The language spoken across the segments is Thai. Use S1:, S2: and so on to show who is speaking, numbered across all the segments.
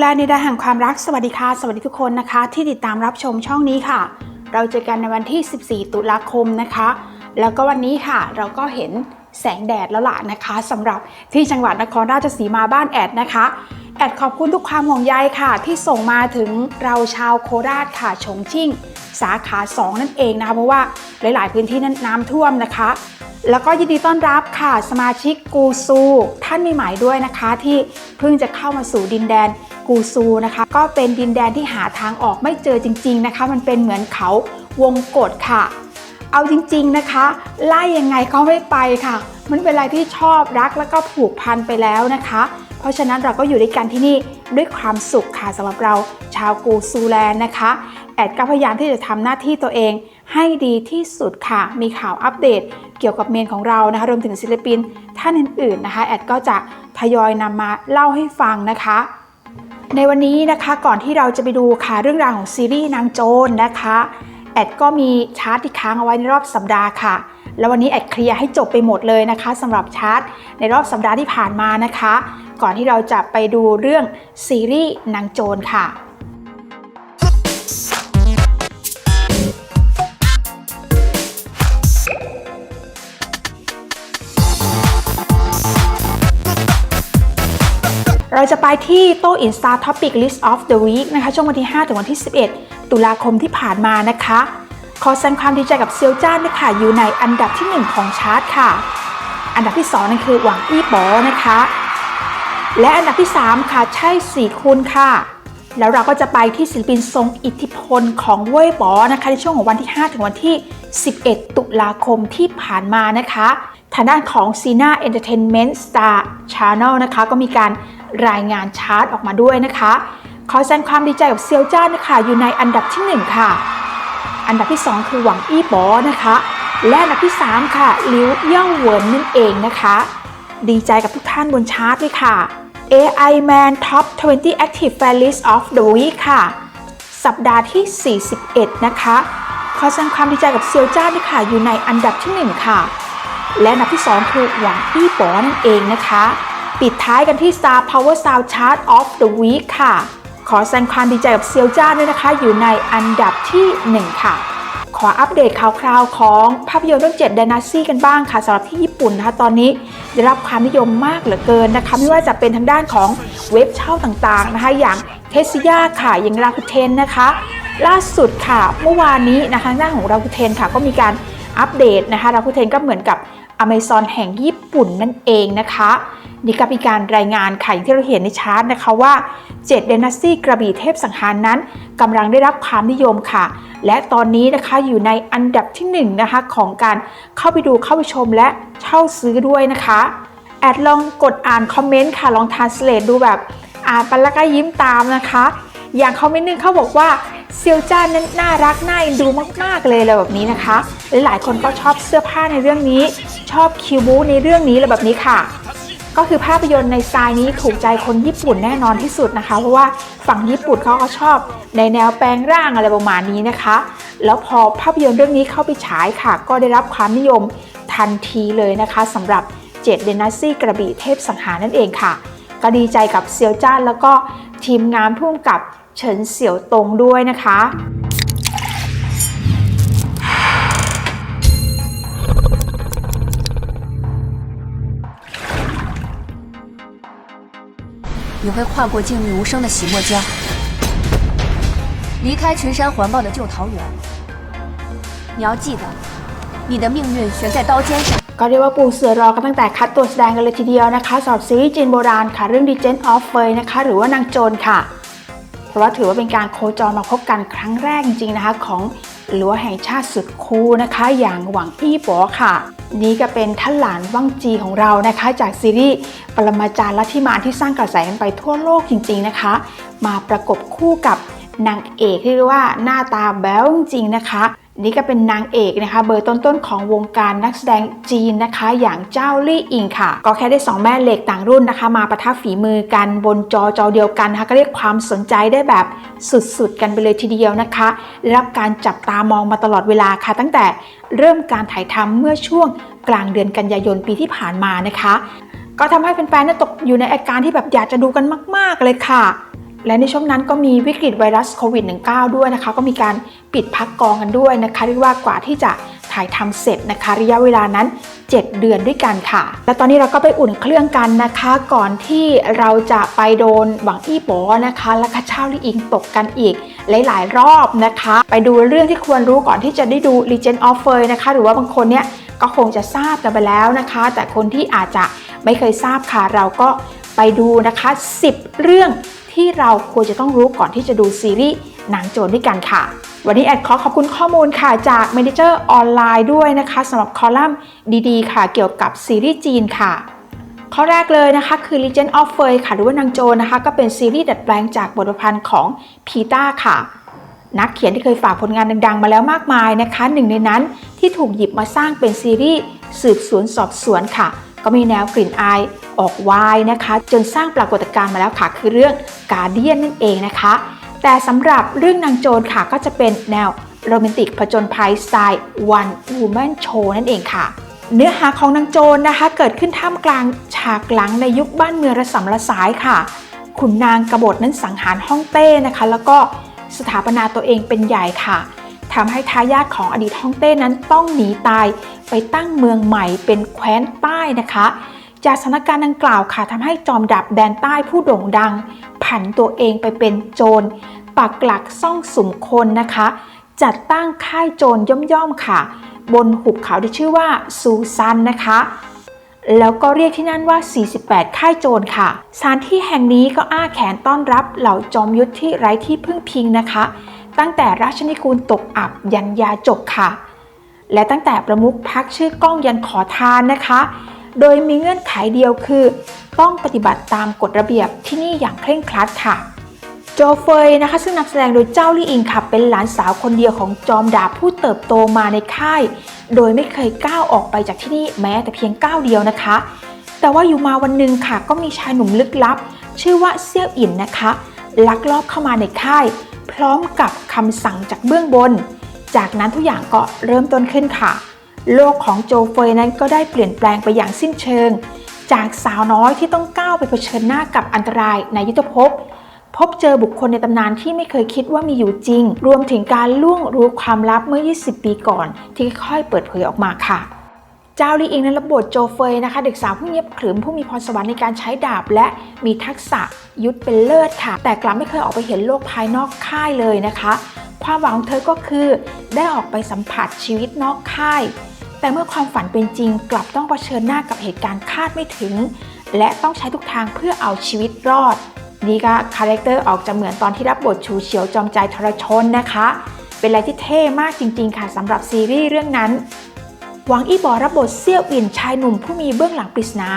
S1: แลในดาแห่งความรักสวัสดีค่ะ สวัสดีทุกคนนะคะ ที่ติดตามรับชมช่องนี้ค่ะ เราเจอกันในวันที่ 14 ตุลาคมนะคะ แล้วก็วันนี้ค่ะ เราก็เห็นแสงแดดแล้วล่ะนะคะสำหรับที่จังหวัดนครราชสีมาบ้านแอดนะคะ แอดขอบคุณทุกความห่วงใยค่ะ ที่ส่งมาถึงเราชาวโคราชค่ะชงชิ่ง สาขา 2 นั่นเองนะคะเพราะว่าหลาย ๆ พื้นที่นั้นน้ำท่วมนะคะ แล้วก็ยินดีต้อนรับค่ะ สมาชิกกูซู ท่านใหม่ๆด้วยนะคะ ที่เพิ่งจะเข้ามาสู่ดินแดน กูซูนะคะ ก็เป็นดินแดนที่หาทางออกไม่เจอจริง ๆนะคะ มันเป็นเหมือนเขาวงกฏค่ะ เอาจริงๆนะคะ ไล่ยังไงก็ไม่ไปค่ะ มันเป็นอะไรที่ชอบรักแล้วก็ผูกพันไปแล้วนะคะ เพราะฉะนั้นเราก็อยู่ด้วยกันที่นี่ด้วยความสุขค่ะสำหรับเราชาวกูซูแลนด์นะคะ แอดก็พยายามที่จะทำหน้าที่ตัวเองให้ดีที่สุดค่ะ มีข่าวอัปเดตเกี่ยวกับเมนของเรานะคะรวมถึงศิลปินท่านอื่นๆนะคะ แอดก็จะทยอยนำมาเล่าให้ฟังนะคะ ในวันนี้นะคะก่อนที่เราจะไปดูค่ะเรื่องราวของซีรีส์นางโจรนะคะแอดก็มีชาร์ตที่ค้างเอาไว้ในรอบสัปดาห์ค่ะ แล้ววันนี้แอดเคลียร์ให้จบไปหมดเลยนะคะสำหรับชาร์ตในรอบสัปดาห์ที่ผ่านมานะคะ ก่อนที่เราจะไปดูเรื่องซีรีส์นางโจรค่ะ จะไปที่โต้อินสตา Topic List of the Week นะคะช่วงวันที่ 5 ถึงวันที่ 11 ตุลาคมที่ผ่านมานะคะ ขอแสดงความดีใจกับเซียวจ้านด้วยค่ะอยู่ในอันดับที่ 1 ของชาร์ตค่ะ อันดับที่ 2 นั่นคือหวังอี้ป๋อนะคะ และอันดับที่ 3 ค่ะ ใช่สี่คุณค่ะ แล้วเราก็จะไปที่ศิลปินทรงอิทธิพลของเว่ยป๋อนะคะในช่วงของวันที่ 5 ถึงวันที่ 11 ตุลาคมที่ผ่านมานะคะทางด้านของ Sina Entertainment Star Channel นะคะก็มีการ รายงานชาร์ตออกมาด้วยนะคะ ขอแสดงความดีใจกับเซียวจ้านนะคะ อยู่ในอันดับที่ 1 ค่ะ อันดับที่ 2 คือหวังอี้ป๋อนะคะ และอันดับที่ 3 ค่ะลิวเย่าเหวินนั่นเองนะคะ ดีใจกับทุกท่านบนชาร์ตเลยค่ะ AI Man Top 20 Active Fan List of the Week ค่ะ สัปดาห์ที่ 41 นะคะ ขอแสดงความดีใจกับเซียวจ้านด้วยค่ะ อยู่ในอันดับที่ 1 ค่ะ และอันดับที่ 2 คือหวังอี้ป๋อนั่นเองนะคะ ปิดท้ายกันที่ Star Power Sound Chart of the Week ค่ะ ขอแสดงความดีใจกับเซียวจ้าด้วยนะคะ อยู่ในอันดับที่ 1 ค่ะ ขออัปเดตข่าวคราวของภาพยนตร์เรื่อง7 d y n a s t y กันบ้างค่ะสำหรับที่ญี่ปุ่นนะคะ ตอนนี้ได้รับความนิยมมากเหลือเกินนะคะ ไม่ว่าจะเป็นทางด้านของเว็บเช่าต่างๆนะคะ อย่างเทสยาค่ะ อย่างราคุเทนนะคะ ล่าสุดค่ะ เมื่อวานนี้นะคะทางด้านของราคุเทนค่ะก็มีการ อัปเดตนะคะราคุเทนก็เหมือนกับ Amazon แห่งญี่ปุ่นนั่นเองนะคะนี่ก็มีการรายงานค่ะอย่างที่เราเห็นในชาร์ตนะคะว่า7เดนาซี่กระบี่เทพสังหารนั้นกำลังได้รับความนิยมค่ะ และตอนนี้นะคะอยู่ในอันดับที่1นงนะคะของการเข้าไปดูเข้าไปชมและเช่าซื้อด้วยนะคะ แอดลองกดอ่านคอมเมนต์ค่ะลองทานสเลตดูแบบ อ่านไปแล้วก็ยิ้มตามนะคะ อย่างคอมเมนต์นึงเขาบอกว่า เซียวจ้านนั้นน่ารักน่าเอ็นดูมากๆเลยอะไรแบบนี้นะคะ หลายๆคนก็ชอบเสื้อผ้าในเรื่องนี้ ชอบคิวบูในเรื่องนี้อะไรแบบนี้ค่ะ ก็คือภาพยนตร์ในสไตล์นี้ถูกใจคนญี่ปุ่นแน่นอนที่สุดนะคะ เพราะว่าฝั่งญี่ปุ่นเขาก็ชอบในแนวแปลงร่างอะไรประมาณนี้นะคะ แล้วพอภาพยนตร์เรื่องนี้เข้าไปฉายค่ะ ก็ได้รับความนิยมทันทีเลยนะคะสำหรับเจ็ดเดนาซี่กระบี่เทพสังหารนั่นเองค่ะ ก็ดีใจกับเซียวจ้านแล้วก็ทีมงานพุ่มกับ เฉินเสี่ยวตงด้วยนะคะ
S2: 你会跨过静谧无声的洗墨江，离开群山环抱的旧桃源。你要记得，你的命运悬在刀尖上。
S1: ก็เรียกว่าปูเสือรอกันตั้งแต่คัดตัวแสดงกันเลยทีเดียวนะคะสำหรับซีรีส์จีนโบราณค่ะเรื่อง Legend of Fei นะคะหรือว่านางโจรค่ะ เพ ราะว่าถือว่าเป็นการโคจรมาพบกันครั้งแรกจริงๆนะคะ ของหลวงแห่งชาติสุดคูนะคะ อย่างหวังอี้ป๋อค่ะ นี่ก็เป็นท่านหลานว่างจีของเรานะคะ จากซีรีส์ปรมาจารย์ลัทธิมารที่สร้างกระแสกันไปทั่วโลกจริง ๆนะคะ มาประกบคู่กับนางเอกที่เรียกว่าหน้าตาแบ๊วจริงๆนะคะ นี่ก็เป็นนางเอกนะคะเบอร์ต้นๆของวงการนักแสดงจีนนะคะ อย่างเจ้าลี่อิงค่ะ ก็แค่ได้สองแม่เหล็กต่างรุ่นนะคะ มาประทับฝีมือกันบนจอจอเดียวกันนะคะ ก็เรียกความสนใจได้แบบสุดๆ กันไปเลยทีเดียวนะคะได้รับการจับตามองมาตลอดเวลาค่ะ ตั้งแต่เริ่มการถ่ายทำเมื่อช่วงกลางเดือนกันยายนปีที่ผ่านมานะคะ ก็ทำให้แฟนๆน่ตกอยู่ในอาการที่แบบอยากจะดูกันมาก ๆเลยค่ะ และในช่วงนั้นก็มีวิกฤตไวรัสโควิด -19 ด้วยนะคะ ก็มีการปิดพักกองกันด้วยนะคะเรียกว่ากว่าที่จะถ่ายทำเสร็จนะคะระยะเวลานั้น 7 เดือนด้วยกันค่ะ และตอนนี้เราก็ไปอุ่นเครื่องกันนะคะ ก่อนที่เราจะไปโดนหวังอี้ป๋อนะคะ และข้าเช่าลี่อิงตกกันอีกหลาย ๆ รอบนะคะ ไปดูเรื่องที่ควรรู้ก่อนที่จะได้ดู Legend of f e r นะคะ หรือว่าบางคนเนี่ยก็คงจะทราบกันไปแล้วนะคะ แต่คนที่อาจจะไม่เคยทราบค่ะเราก็ไปดูนะคะ 10 เรื่อง ที่เราควรจะต้องรู้ก่อนที่จะดูซีรีส์หนังโจรด้วยกันค่ะ วันนี้แอดขอขอบคุณข้อมูลค่ะจาก Manager ออนไลน์ด้วยนะคะสำหรับคอลัมน์ดีๆ ค่ะ เกี่ยวกับซีรีส์จีนค่ะ ข้อแรกเลยนะคะคือ Legend of f e r ค่ะ หรือว่านางโจรนะคะ ก็เป็นซีรีส์ดัดแปลงจากบทประพันธ์ของพีตาค่ะนักเขียนที่เคยฝากผลงานดังๆ มาแล้วมากมายนะคะ หนึ่งในนั้นที่ถูกหยิบมาสร้างเป็นซีรีส์สืบสวนสอบสวนค่ะ ก็มีแนวกลิ่นอายออกวายนะคะ จนสร้างปรากฏการณ์มาแล้วค่ะ คือเรื่องกาเดียนนั่นเองนะคะ แต่สำหรับเรื่องนางโจรค่ะก็จะเป็นแนวโรแมนติกผจญภัยสไตล์ One Woman Show นั่นเองค่ะ เนื้อหาของนางโจรนะคะ เกิดขึ้นท่ามกลางฉากหลังในยุคบ้านเมืองระสำระสายค่ะขุนนางกบฏนั้นสังหารฮ่องเต้นะคะ แล้วก็สถาปนาตัวเองเป็นใหญ่ค่ะ ทำให้ทายาทของอดีตฮ่องเต้นั้นต้องหนีตายไปตั้งเมืองใหม่เป็นแคว้นใต้นะคะ จากสถานการณ์ดังกล่าวค่ะทำให้จอมดับแดนใต้ผู้โด่งดัง ผันตัวเองไปเป็นโจรปักหลักซ่องสุมคนนะคะ จัดตั้งค่ายโจรย่อมๆค่ะ บนหุบเขาที่ชื่อว่าซูซันนะคะแล้วก็เรียกที่นั่นว่า 48 ค่ายโจรค่ะ สถานที่แห่งนี้ก็อ้าแขนต้อนรับเหล่าจอมยุทธที่ไร้ที่พึ่งพิงนะคะ ตั้งแต่ราชนิกูลตกอับยันยาจกค่ะ และตั้งแต่ประมุขพักชื่อก้องยันขอทานนะคะ โดยมีเงื่อนไขเดียวคือ ต้องปฏิบัติตามกฎระเบียบที่นี่อย่างเคร่งครัดค่ะ โจเฟยนะคะ ซึ่งนำแสดงโดยเจ้าลี่อิงค่ะเป็นหลานสาวคนเดียวของจอมดาผู้เติบโตมาในค่าย โดยไม่เคยก้าวออกไปจากที่นี่แม้แต่เพียงก้าวเดียวนะคะ แต่ว่าอยู่มาวันหนึ่งค่ะก็มีชายหนุ่มลึกลับ ชื่อว่าเซี่ยวอินนะคะ ลักลอบเข้ามาในค่าย พร้อมกับคำสั่งจากเบื้องบน จากนั้นทุกอย่างก็เริ่มต้นขึ้นค่ะ โลกของโจเฟยนั้นก็ได้เปลี่ยนแปลงไปอย่างสิ้นเชิง จากสาวน้อยที่ต้องก้าวไปเผชิญหน้ากับอันตรายในยุทธภพพบเจอบุคคลในตำนานที่ไม่เคยคิดว่ามีอยู่จริง รวมถึงการล่วงรู้ความลับเมื่อ 20 ปีก่อน ที่ค่อยเปิดเผยออกมาค่ะ เจ้าลีอิงนั้นรับบทโจเฟยนะคะ เด็กสาวผู้เงียบขรึมผู้มีพรสวรรค์ในการใช้ดาบ และมีทักษะยุทธเป็นเลิศค่ะ แต่กลับไม่เคยออกไปเห็นโลกภายนอกค่ายเลยนะคะ ความหวังของเธอก็คือได้ออกไปสัมผัสชีวิตนอกค่าย แต่เมื่อความฝันเป็นจริง กลับต้องเผชิญหน้ากับเหตุการณ์คาดไม่ถึง และต้องใช้ทุกทางเพื่อเอาชีวิตรอดนี่ก็คาแรคเตอร์ออกจะเหมือนตอนที่รับบทชูเฉียวจอมใจทรชนนะคะ เป็นอะไรที่เท่มากจริงๆค่ะสำหรับซีรีส์เรื่องนั้น หวังอี้บอรับบทเซี่ยวอินชายหนุ่มผู้มีเบื้องหลังปริศนา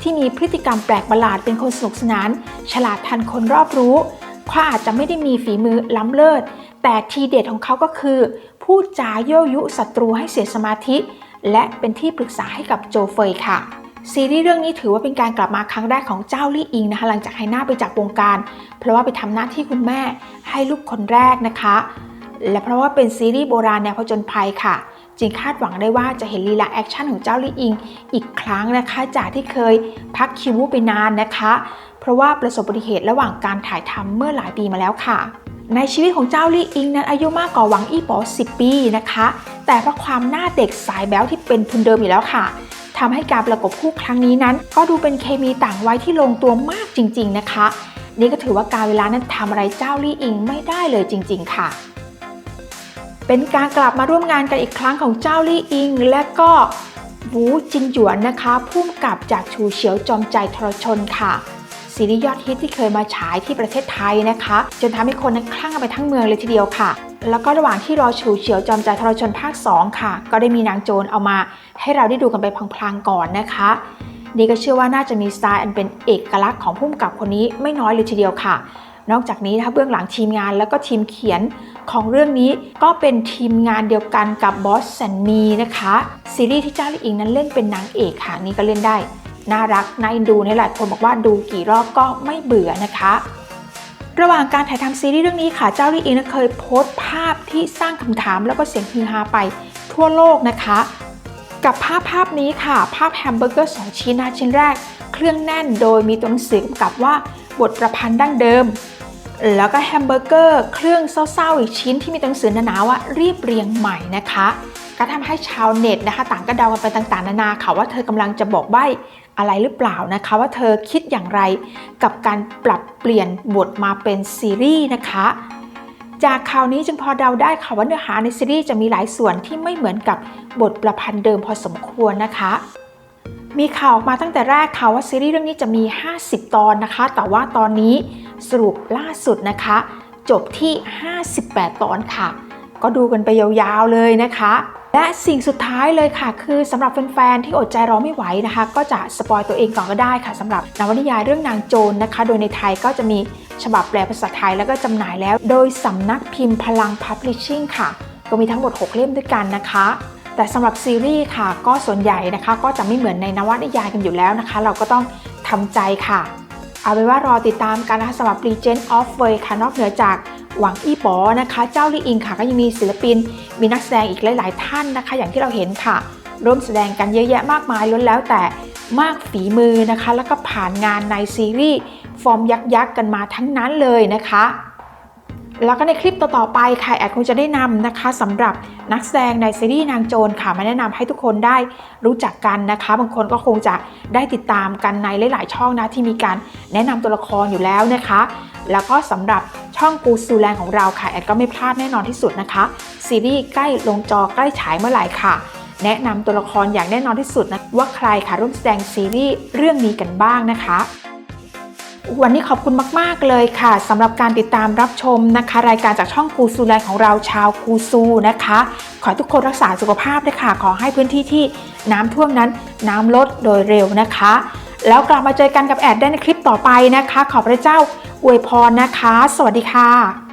S1: ที่มีพฤติกรรมแปลกประหลาดเป็นคนสนุกสนาน ฉลาดทันคนรอบรู้เขาอาจจะไม่ได้มีฝีมือล้ำเลิศ แต่ทีเด็ดของเขาก็คือ พูดจาโยยุศัตรูให้เสียสมาธิ และเป็นที่ปรึกษาให้กับโจเฟยค่ะซีรีส์เรื่องนี้ถือว่าเป็นการกลับมาครั้งแรกของเจ้าลี่อิงนะคะหลังจากไฮน่าไปจากวงการ เพราะว่าไปทำหน้าที่คุณแม่ให้ลูกคนแรกนะคะ และเพราะว่าเป็นซีรีส์โบราณแนวผจญภัยค่ะ จึงคาดหวังได้ว่าจะเห็นลีลาแอคชั่นของเจ้าลี่อิง อีกครั้งนะคะจากที่เคยพักคิวไปนานนะคะ เพราะว่าประสบอุบัติเหตุระหว่างการถ่ายทำเมื่อหลายปีมาแล้วค่ะในชีวิตของเจ้าลี่อิงนั้นอายุมากกว่าหวังอี้ป๋อ10 ปีนะคะ แต่เพราะความหน้าเด็กสายแบ๊วที่เป็นทุนเดิมอยู่แล้วค่ะทำให้การประกบคู่ครั้งนี้นั้น ก็ดูเป็นเคมีต่างวัยที่ลงตัวมากจริง ๆนะคะ นี่ก็ถือว่าการเวลานั้นทำอะไรเจ้าลี่อิงไม่ได้เลยจริง ๆ ค่ะ เป็นการกลับมาร่วมงานกันอีกครั้งของเจ้าลี่อิง และก็วูจินหยวนนะคะพุ่มกับจากชูเฉียวจอมใจทรชนค่ะซีรีส์ยอดฮิตที่เคยมาฉายที่ประเทศไทยนะคะ จนทำให้คนนั้นคลั่งไปทั้งเมืองเลยทีเดียวค่ะ แล้วก็ระหว่างที่รอชูเฉียวจอมใจทรชนภาค 2 ค่ะ ก็ได้มีนางโจรเอามา ให้เราได้ดูกันไปพลางๆก่อนนะคะ นี่ก็เชื่อว่าน่าจะมีสไตล์อันเป็นเอกลักษณ์ของผู้กำกับคนนี้ไม่น้อยเลยทีเดียวค่ะ นอกจากนี้นะคะเบื้องหลังทีมงานแล้วก็ทีมเขียนของเรื่องนี้ก็เป็นทีมงานเดียวกันกับบอสแซนมีนะคะซีรีส์ที่เจ้าลี่อิงนั้นเล่นเป็นนางเอกค่ะนี่ก็เล่นได้ น่ารักน่าเอ็นดูนี่หลายคนบอกว่าดูกี่รอบก็ไม่เบื่อนะคะระหว่างการถ่ายทำซีรีส์เรื่องนี้ค่ะ เจ้าลี่อิงนั้นเคยโพสต์ภาพที่สร้างคำถามแล้วก็เสียงฮือฮาไปทั่วโลกนะคะ กับภาพภาพนี้ค่ะ ภาพแฮมเบอร์เกอร์สองชิ้นนะชิ้นแรก เครื่องแน่นโดยมีตัวหนังสือกำกับว่าบทประพันธ์ดั้งเดิม แล้วก็แฮมเบอร์เกอร์เครื่องเศร้าๆอีกชิ้นที่มีตัวหนังสือหนาๆว่ารีบเรียงใหม่นะคะ ก็ทำให้ชาวเน็ตนะคะ ต่างก็เดากันไปต่างๆ นานาค่ะว่าเธอกำลังจะบอกใบ้อะไรหรือเปล่านะคะ ว่าเธอคิดอย่างไรกับการปรับเปลี่ยนบทมาเป็นซีรีส์นะคะ จากข่าวนี้จึงพอเดาได้ค่ะว่าเนื้อหาในซีรีส์จะมีหลายส่วนที่ไม่เหมือนกับบทประพันธ์เดิมพอสมควรนะคะมีข่าวออกมาตั้งแต่แรกค่ะว่าซีรีส์เรื่องนี้จะมี 50 ตอนนะคะ แต่ว่าตอนนี้ สรุปล่าสุดนะคะ จบที่ 58 ตอนค่ะ ก็ดูกันไปยาวๆเลยนะคะ และสิ่งสุดท้ายเลยค่ะ คือสำหรับแฟนๆที่อดใจรอไม่ไหวนะคะ ก็จะสปอยตัวเองก่อนก็ได้ค่ะสำหรับนวนิยายเรื่องนางโจรนะคะ โดยในไทยก็จะมีฉบับแปลภาษาไทยแล้วก็จำหน่ายแล้ว โดยสำนักพิมพ์พลังพับลิชชิ่งค่ะ ก็มีทั้งหมด 6 เล่มด้วยกันนะคะแต่สำหรับซีรีส์ค่ะก็ส่วนใหญ่นะคะก็จะไม่เหมือนในนวนิยายกันอยู่แล้วนะคะ เราก็ต้องทำใจค่ะ เอาเป็นว่ารอติดตามกันนะคะสำหรับ Legend of w a y ค่ะนอกเหนือจากหวังอี้ป๋อนะคะ เจ้าลี่อิงค่ะก็ยังมีศิลปิน มีนักแสดงอีกหลาย ๆ ท่านนะคะ อย่างที่เราเห็นค่ะร่วมแสดงกันเยอะแยะมากมายล้นแล้วแต่มากฝีมือนะคะ แล้วก็ผ่านงานในซีรีส์ฟอร์มยักษ์ๆกันมาทั้งนั้นเลยนะคะ แล้วก็ในคลิปต่อๆไปค่ะแอดคงจะได้นำนะคะสำหรับนักแสดงในซีรีส์นางโจรค่ะมาแนะนำให้ทุกคนได้รู้จักกันนะคะ บางคนก็คงจะได้ติดตามกันในหลาย ๆ ช่องนะที่มีการแนะนำตัวละครอยู่แล้วนะคะ แล้วก็สำหรับช่องกูซูแลนของเราค่ะแอดก็ไม่พลาดแน่นอนที่สุดนะคะซีรีส์ใกล้ลงจอใกล้ฉายเมื่อไหร่ค่ะ แนะนำตัวละครอย่างแน่นอนที่สุดนะว่าใครค่ะร่วมแสดงซีรีส์เรื่องนี้กันบ้างนะคะ วันนี้ขอบคุณมาก ๆ เลยค่ะสำหรับการติดตามรับชมนะคะ รายการจากช่องกูซูแลของเราชาวกูซูนะคะ ขอทุกคนรักษาสุขภาพด้วยค่ะ ขอให้พื้นที่ที่น้ำท่วมนั้นน้ำลดโดยเร็วนะคะ แล้วกลับมาเจอกันกับแอดได้ในคลิปต่อไปนะคะ ขอพระเจ้าอวยพรนะคะ สวัสดีค่ะ